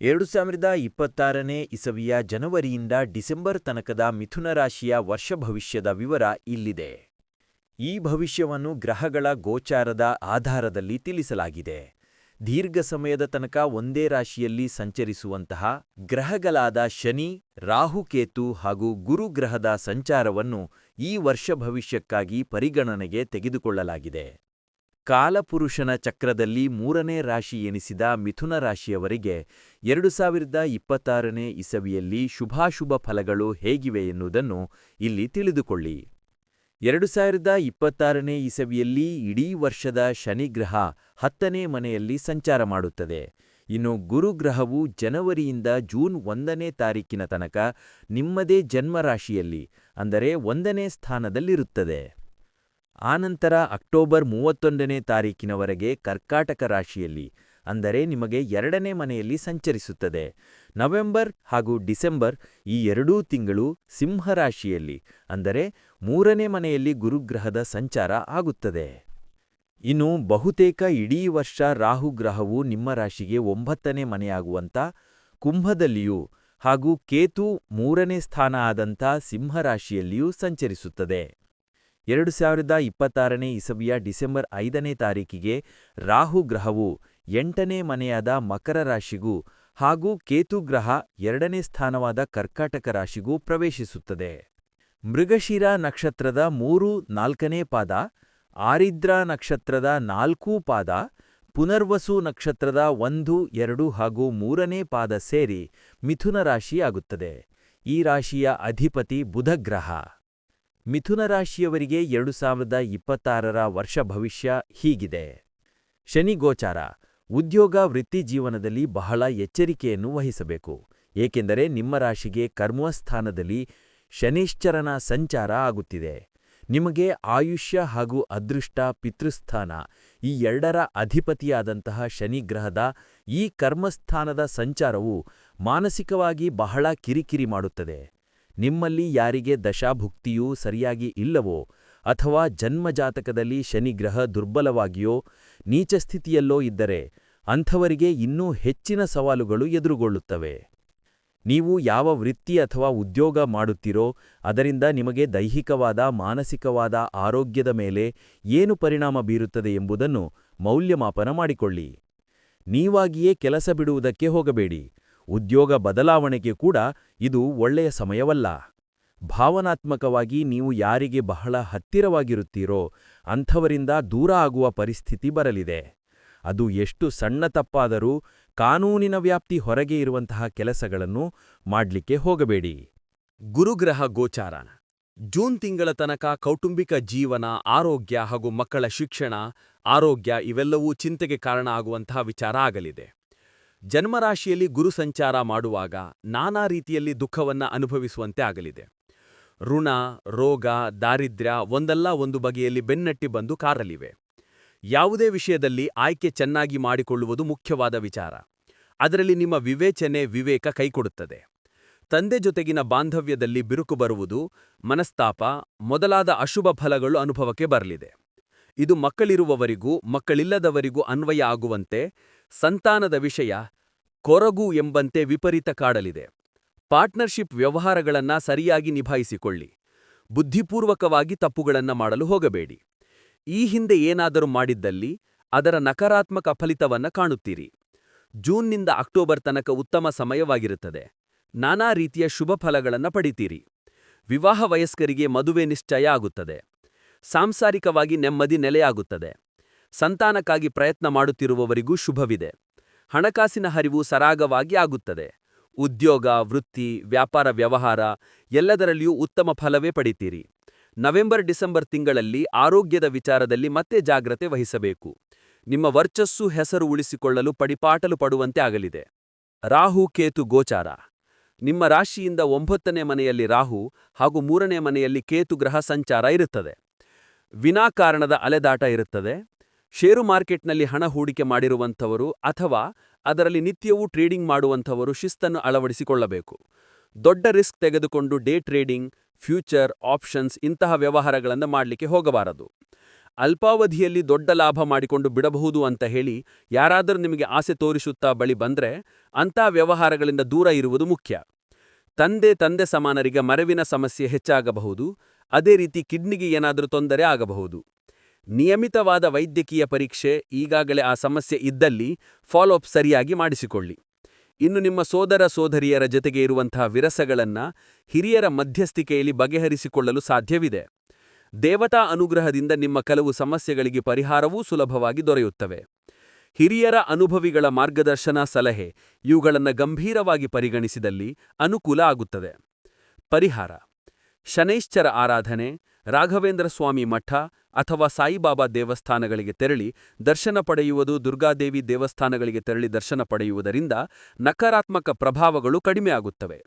ಎರಡು ಸಾವಿರದ ಇಪ್ಪತ್ತಾರನೇ ಇಸವಿಯ ಜನವರಿಯಿಂದ ಡಿಸೆಂಬರ್ ತನಕದ ಮಿಥುನ ರಾಶಿಯ ವರ್ಷ ಭವಿಷ್ಯದ ವಿವರ ಇಲ್ಲಿದೆ. ಈ ಭವಿಷ್ಯವನ್ನು ಗ್ರಹಗಳ ಗೋಚಾರದ ಆಧಾರದಲ್ಲಿ ತಿಳಿಸಲಾಗಿದೆ. ದೀರ್ಘ ಸಮಯದ ತನಕ ಒಂದೇ ರಾಶಿಯಲ್ಲಿ ಸಂಚರಿಸುವಂತಹ ಗ್ರಹಗಳಾದ ಶನಿ ರಾಹುಕೇತು ಹಾಗೂ ಗುರುಗ್ರಹದ ಸಂಚಾರವನ್ನು ಈ ವರ್ಷ ಭವಿಷ್ಯಕ್ಕಾಗಿ ಪರಿಗಣನೆಗೆ ತೆಗೆದುಕೊಳ್ಳಲಾಗಿದೆ. ಕಾಲಪುರುಷನ ಚಕ್ರದಲ್ಲಿ ಮೂರನೇ ರಾಶಿ ಎನಿಸಿದ ಮಿಥುನ ರಾಶಿಯವರಿಗೆ ಎರಡು ಸಾವಿರದ ಇಪ್ಪತ್ತಾರನೇ ಇಸವಿಯಲ್ಲಿ ಶುಭಾಶುಭ ಫಲಗಳು ಹೇಗಿವೆ ಎನ್ನುವುದನ್ನು ಇಲ್ಲಿ ತಿಳಿದುಕೊಳ್ಳಿ. ಎರಡು ಸಾವಿರದ ಇಪ್ಪತ್ತಾರನೇ ಇಸವಿಯಲ್ಲಿ ಇಡೀ ವರ್ಷದ ಶನಿಗ್ರಹ ಹತ್ತನೇ ಮನೆಯಲ್ಲಿ ಸಂಚಾರ ಮಾಡುತ್ತದೆ. ಇನ್ನು ಗುರುಗ್ರಹವು ಜನವರಿಯಿಂದ ಜೂನ್ ಒಂದನೇ ತಾರೀಕಿನ ತನಕ ನಿಮ್ಮದೇ ಜನ್ಮರಾಶಿಯಲ್ಲಿ, ಅಂದರೆ ಒಂದನೇ ಸ್ಥಾನದಲ್ಲಿರುತ್ತದೆ. ಆನಂತರ ಅಕ್ಟೋಬರ್ ಮೂವತ್ತೊಂದನೇ ತಾರೀಕಿನವರೆಗೆ ಕರ್ಕಾಟಕ ರಾಶಿಯಲ್ಲಿ, ಅಂದರೆ ನಿಮಗೆ ಎರಡನೇ ಮನೆಯಲ್ಲಿ ಸಂಚರಿಸುತ್ತದೆ. ನವೆಂಬರ್ ಹಾಗೂ ಡಿಸೆಂಬರ್ ಈ ಎರಡೂ ತಿಂಗಳು ಸಿಂಹರಾಶಿಯಲ್ಲಿ ಅಂದರೆ ಮೂರನೇ ಮನೆಯಲ್ಲಿ ಗುರುಗ್ರಹದ ಸಂಚಾರ ಆಗುತ್ತದೆ. ಇನ್ನು ಬಹುತೇಕ ಇಡೀ ವರ್ಷ ರಾಹುಗ್ರಹವು ನಿಮ್ಮ ರಾಶಿಗೆ ಒಂಬತ್ತನೇ ಮನೆಯಾಗುವಂಥ ಕುಂಭದಲ್ಲಿಯೂ ಹಾಗೂ ಕೇತು ಮೂರನೇ ಸ್ಥಾನ ಆದಂಥ ಸಿಂಹರಾಶಿಯಲ್ಲಿಯೂ ಸಂಚರಿಸುತ್ತದೆ. ಎರಡು ಸಾವಿರದ ಇಪ್ಪತ್ತಾರನೇ ಇಸವಿಯ ಡಿಸೆಂಬರ್ ಐದನೇ ತಾರೀಕಿಗೆ ರಾಹು ಗ್ರಹವು ಎಂಟನೇ ಮನೆಯಾದ ಮಕರ ರಾಶಿಗೂ ಹಾಗೂ ಕೇತು ಗ್ರಹ ಎರಡನೇ ಸ್ಥಾನವಾದ ಕರ್ಕಾಟಕ ರಾಶಿಗೂ ಪ್ರವೇಶಿಸುತ್ತದೆ. ಮೃಗಶಿರ ನಕ್ಷತ್ರದ ಮೂರು ನಾಲ್ಕನೇ ಪಾದ, ಆರಿದ್ರ ನಕ್ಷತ್ರದ ನಾಲ್ಕೂ ಪಾದ, ಪುನರ್ವಸು ನಕ್ಷತ್ರದ ಒಂದು, ಎರಡು ಹಾಗೂ ಮೂರನೇ ಪಾದ ಸೇರಿ ಮಿಥುನ ರಾಶಿಯಾಗುತ್ತದೆ. ಈ ರಾಶಿಯ ಅಧಿಪತಿ ಬುಧಗ್ರಹ ಮಿಥುನ ರಾಶಿಯವರಿಗೆ ಎರಡು ಸಾವಿರದ ಇಪ್ಪತ್ತಾರರ ವರ್ಷ ಭವಿಷ್ಯ ಹೀಗಿದೆ. ಶನಿ ಗೋಚಾರ. ಉದ್ಯೋಗ, ವೃತ್ತಿ ಜೀವನದಲ್ಲಿ ಬಹಳ ಎಚ್ಚರಿಕೆಯನ್ನು ವಹಿಸಬೇಕು. ಏಕೆಂದರೆ ನಿಮ್ಮ ರಾಶಿಗೆ ಕರ್ಮಸ್ಥಾನದಲ್ಲಿ ಶನಿಶ್ಚರನ ಸಂಚಾರ ಆಗುತ್ತಿದೆ. ನಿಮಗೆ ಆಯುಷ್ಯ ಹಾಗೂ ಅದೃಷ್ಟ, ಪಿತೃಸ್ಥಾನ ಈ ಎರಡರ ಅಧಿಪತಿಯಾದಂತಹ ಶನಿಗ್ರಹದ ಈ ಕರ್ಮಸ್ಥಾನದ ಸಂಚಾರವು ಮಾನಸಿಕವಾಗಿ ಬಹಳ ಕಿರಿಕಿರಿ ಮಾಡುತ್ತದೆ. ನಿಮ್ಮಲ್ಲಿ ಯಾರಿಗೆ ದಶಾಭುಕ್ತಿಯೂ ಸರಿಯಾಗಿ ಇಲ್ಲವೋ ಅಥವಾ ಜನ್ಮಜಾತಕದಲ್ಲಿ ಶನಿಗ್ರಹ ದುರ್ಬಲವಾಗಿಯೋ ನೀಚಸ್ಥಿತಿಯಲ್ಲೋ ಇದ್ದರೆ ಅಂಥವರಿಗೆ ಇನ್ನೂ ಹೆಚ್ಚಿನ ಸವಾಲುಗಳು ಎದುರುಗೊಳ್ಳುತ್ತವೆ. ನೀವು ಯಾವ ವೃತ್ತಿ ಅಥವಾ ಉದ್ಯೋಗ ಮಾಡುತ್ತೀರೋ ಅದರಿಂದ ನಿಮಗೆ ದೈಹಿಕವಾದ, ಮಾನಸಿಕವಾದ ಆರೋಗ್ಯದ ಮೇಲೆ ಏನು ಪರಿಣಾಮ ಬೀರುತ್ತದೆ ಎಂಬುದನ್ನು ಮೌಲ್ಯಮಾಪನ ಮಾಡಿಕೊಳ್ಳಿ. ನೀವಾಗಿಯೇ ಕೆಲಸ ಬಿಡುವುದಕ್ಕೆ ಹೋಗಬೇಡಿ. ಉದ್ಯೋಗ ಬದಲಾವಣೆಗೆ ಕೂಡ ಇದು ಒಳ್ಳೆಯ ಸಮಯವಲ್ಲ. ಭಾವನಾತ್ಮಕವಾಗಿ ನೀವು ಯಾರಿಗೆ ಬಹಳ ಹತ್ತಿರವಾಗಿರುತ್ತೀರೋ ಅಂಥವರಿಂದ ದೂರ ಆಗುವ ಪರಿಸ್ಥಿತಿ ಬರಲಿದೆ. ಅದು ಎಷ್ಟು ಸಣ್ಣ ತಪ್ಪಾದರೂ ಕಾನೂನಿನ ವ್ಯಾಪ್ತಿ ಹೊರಗೆ ಇರುವಂತಹ ಕೆಲಸಗಳನ್ನು ಮಾಡಲಿಕ್ಕೆ ಹೋಗಬೇಡಿ. ಗುರುಗ್ರಹ ಗೋಚಾರ ಜೂನ್ ತಿಂಗಳ ತನಕ ಕೌಟುಂಬಿಕ ಜೀವನ, ಆರೋಗ್ಯ ಹಾಗೂ ಮಕ್ಕಳ ಶಿಕ್ಷಣ, ಆರೋಗ್ಯ ಇವೆಲ್ಲವೂ ಚಿಂತೆಗೆ ಕಾರಣ ಆಗುವಂತಹ ವಿಚಾರ ಆಗಲಿದೆ. ಜನ್ಮರಾಶಿಯಲ್ಲಿ ಗುರು ಸಂಚಾರ ಮಾಡುವಾಗ ನಾನಾ ರೀತಿಯಲ್ಲಿ ದುಃಖವನ್ನ ಅನುಭವಿಸುವಂತೆ ಆಗಲಿದೆ. ಋಣ, ರೋಗ, ದಾರಿದ್ರ್ಯ ಒಂದಲ್ಲ ಒಂದು ಬಗೆಯಲ್ಲಿ ಬೆನ್ನಟ್ಟಿ ಬಂದು ಕಾರಲಿವೆ. ಯಾವುದೇ ವಿಷಯದಲ್ಲಿ ಆಯ್ಕೆ ಚೆನ್ನಾಗಿ ಮಾಡಿಕೊಳ್ಳುವುದು ಮುಖ್ಯವಾದ ವಿಚಾರ. ಅದರಲ್ಲಿ ನಿಮ್ಮ ವಿವೇಚನೆ, ವಿವೇಕ ಕೈಕೊಡುತ್ತದೆ. ತಂದೆ ಜೊತೆಗಿನ ಬಾಂಧವ್ಯದಲ್ಲಿ ಬಿರುಕು ಬರುವುದು ಮನಸ್ತಾಪ, ಮೊದಲಾದ ಅಶುಭ ಫಲಗಳು ಅನುಭವಕ್ಕೆ ಬರಲಿದೆ. ಇದು ಮಕ್ಕಳಿರುವವರಿಗೂ ಮಕ್ಕಳಿಲ್ಲದವರಿಗೂ ಅನ್ವಯ ಆಗುವಂತೆ ಸಂತಾನದ ವಿಷಯ ಕೊರಗು ಎಂಬಂತೆ ವಿಪರೀತ ಕಾಡಲಿದೆ. ಪಾರ್ಟ್ನರ್ಶಿಪ್ ವ್ಯವಹಾರಗಳನ್ನ ಸರಿಯಾಗಿ ನಿಭಾಯಿಸಿಕೊಳ್ಳಿ. ಬುದ್ಧಿಪೂರ್ವಕವಾಗಿ ತಪ್ಪುಗಳನ್ನ ಮಾಡಲು ಹೋಗಬೇಡಿ. ಈ ಹಿಂದೆ ಏನಾದರೂ ಮಾಡಿದ್ದಲ್ಲಿ, ಅದರ ನಕಾರಾತ್ಮಕ ಫಲಿತವನ್ನ ಕಾಣುತ್ತೀರಿ. ಜೂನ್ನಿಂದ ಅಕ್ಟೋಬರ್ ತನಕ ಉತ್ತಮ ಸಮಯವಾಗಿರುತ್ತದೆ. ನಾನಾ ರೀತಿಯ ಶುಭ ಫಲಗಳನ್ನು ಪಡಿತೀರಿ. ವಿವಾಹ ವಯಸ್ಕರಿಗೆ ಮದುವೆ ನಿಶ್ಚಯ ಆಗುತ್ತದೆ. ಸಾಂಸಾರಿಕವಾಗಿ ನೆಮ್ಮದಿ ನೆಲೆಯಾಗುತ್ತದೆ. ಸಂತಾನಕ್ಕಾಗಿ ಪ್ರಯತ್ನ ಮಾಡುತ್ತಿರುವವರಿಗೂ ಶುಭವಿದೆ. ಹಣಕಾಸಿನ ಹರಿವು ಸರಾಗವಾಗಿ ಆಗುತ್ತದೆ. ಉದ್ಯೋಗ, ವೃತ್ತಿ, ವ್ಯಾಪಾರ ವ್ಯವಹಾರ ಎಲ್ಲದರಲ್ಲಿಯೂ ಉತ್ತಮ ಫಲವೇ ಪಡಿತೀರಿ. ನವೆಂಬರ್, ಡಿಸೆಂಬರ್ ತಿಂಗಳಲ್ಲಿ ಆರೋಗ್ಯದ ವಿಚಾರದಲ್ಲಿ ಮತ್ತೆ ಜಾಗ್ರತೆ ವಹಿಸಬೇಕು. ನಿಮ್ಮ ವರ್ಚಸ್ಸು ಹೆಸರು ಉಳಿಸಿಕೊಳ್ಳಲು ಪಡಿಪಾಟಲು ಪಡುವಂತೆ ಆಗಲಿದೆ. ರಾಹು, ಕೇತು, ಗೋಚಾರ. ನಿಮ್ಮ ರಾಶಿಯಿಂದ ಒಂಬತ್ತನೇ ಮನೆಯಲ್ಲಿ ರಾಹು ಹಾಗೂ ಮೂರನೇ ಮನೆಯಲ್ಲಿ ಕೇತು ಗ್ರಹ ಸಂಚಾರ ಇರುತ್ತದೆ. ವಿನಾಕಾರಣದ ಅಲೆದಾಟ ಇರುತ್ತದೆ. ಷೇರು ಮಾರ್ಕೆಟ್ನಲ್ಲಿ ಹಣ ಹೂಡಿಕೆ ಮಾಡಿರುವಂಥವರು ಅಥವಾ ಅದರಲ್ಲಿ ನಿತ್ಯವೂ ಟ್ರೇಡಿಂಗ್ ಮಾಡುವಂಥವರು ಶಿಸ್ತನ್ನು ಅಳವಡಿಸಿಕೊಳ್ಳಬೇಕು. ದೊಡ್ಡ ರಿಸ್ಕ್ ತೆಗೆದುಕೊಂಡು ಡೇ ಟ್ರೇಡಿಂಗ್, ಫ್ಯೂಚರ್, ಆಪ್ಷನ್ಸ್ ಇಂತಹ ವ್ಯವಹಾರಗಳನ್ನು ಮಾಡಲಿಕ್ಕೆ ಹೋಗಬಾರದು. ಅಲ್ಪಾವಧಿಯಲ್ಲಿ ದೊಡ್ಡ ಲಾಭ ಮಾಡಿಕೊಂಡು ಬಿಡಬಹುದು ಅಂತ ಹೇಳಿ ಯಾರಾದರೂ ನಿಮಗೆ ಆಸೆ ತೋರಿಸುತ್ತಾ ಬಳಿ ಬಂದ್ರೆ ಅಂಥ ವ್ಯವಹಾರಗಳಿಂದ ದೂರ ಇರುವುದು ಮುಖ್ಯ. ತಂದೆ ತಂದೆ ಸಮಾನರಿಗೆ ಮರವಿನ ಸಮಸ್ಯೆ ಹೆಚ್ಚಾಗಬಹುದು, ಅದೇ ರೀತಿ ಕಿಡ್ನಿಗೆ ಏನಾದರೂ ತೊಂದರೆ ಆಗಬಹುದು. ನಿಯಮಿತವಾದ ವೈದ್ಯಕೀಯ ಪರೀಕ್ಷೆ ಈಗಾಗಲೇ ಆ ಸಮಸ್ಯೆ ಇದ್ದಲ್ಲಿ ಫಾಲೋಅಪ್ ಸರಿಯಾಗಿ ಮಾಡಿಸಿಕೊಳ್ಳಿ. ಇನ್ನು ನಿಮ್ಮ ಸೋದರ ಸೋದರಿಯರ ಜೊತೆಗೆ ಇರುವಂತಹ ವಿರಸಗಳನ್ನ ಹಿರಿಯರ ಮಧ್ಯಸ್ಥಿಕೆಯಲ್ಲಿ ಬಗೆಹರಿಸಿಕೊಳ್ಳಲು ಸಾಧ್ಯವಿದೆ. ದೇವತಾ ಅನುಗ್ರಹದಿಂದ ನಿಮ್ಮ ಕೆಲವು ಸಮಸ್ಯೆಗಳಿಗೆ ಪರಿಹಾರವೂ ಸುಲಭವಾಗಿ ದೊರೆಯುತ್ತವೆ. ಹಿರಿಯರ ಅನುಭವಿಗಳ ಮಾರ್ಗದರ್ಶನ ಸಲಹೆ ಇವುಗಳನ್ನು ಗಂಭೀರವಾಗಿ ಪರಿಗಣಿಸಿದಲ್ಲಿ ಅನುಕೂಲ ಆಗುತ್ತದೆ. ಪರಿಹಾರ. ಶನೈಶ್ಚರ ಆರಾಧನೆ ರಾಘವೇಂದ್ರ ಸ್ವಾಮಿ ಮಠ ಅಥವಾ ಸಾಯಿಬಾಬಾ ದೇವಸ್ಥಾನಗಳಿಗೆ ತೆರಳಿ ದರ್ಶನ ಪಡೆಯುವುದು ದುರ್ಗಾದೇವಿ ದೇವಸ್ಥಾನಗಳಿಗೆ ತೆರಳಿ ದರ್ಶನ ಪಡೆಯುವುದರಿಂದ ನಕಾರಾತ್ಮಕ ಪ್ರಭಾವಗಳು ಕಡಿಮೆಯಾಗುತ್ತವೆ.